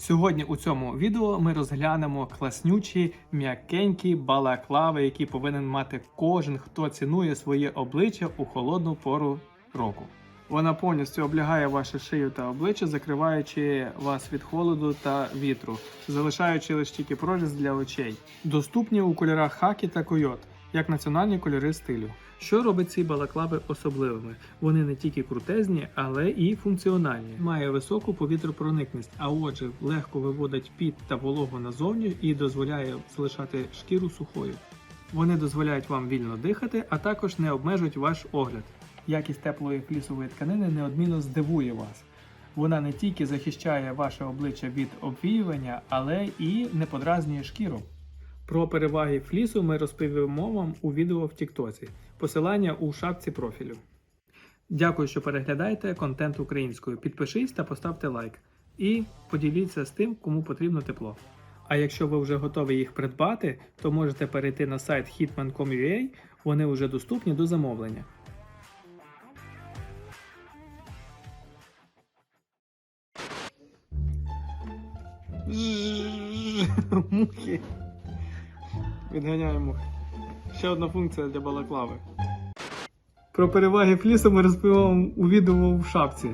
Сьогодні у цьому відео ми розглянемо класнючі м'якенькі балаклави, які повинен мати кожен, хто цінує своє обличчя у холодну пору року. Вона повністю облягає вашу шию та обличчя, закриваючи вас від холоду та вітру, залишаючи лише тільки проріз для очей. Доступні у кольорах хакі та койот, як національні кольори стилю. Що робить ці балаклави особливими? Вони не тільки крутезні, але і функціональні. Має високу повітропроникність, а отже, легко виводить піт та вологу назовні і дозволяє залишати шкіру сухою. Вони дозволяють вам вільно дихати, а також не обмежують ваш огляд. Якість теплої флісової тканини неодмінно здивує вас. Вона не тільки захищає ваше обличчя від обвіювання, але і не подразнює шкіру. Про переваги флісу ми розповімо вам у відео в Тіктоці. Посилання у шапці профілю. Дякую, що переглядаєте контент українською. Підпишись та поставте лайк. І поділіться з тим, кому потрібно тепло. А якщо ви вже готові їх придбати, то можете перейти на сайт hitman.com.ua, вони вже доступні до замовлення. Мухи. Відганяємо. Ще одна функція для балаклави. Про переваги флісу ми розповімо у відео в шапці.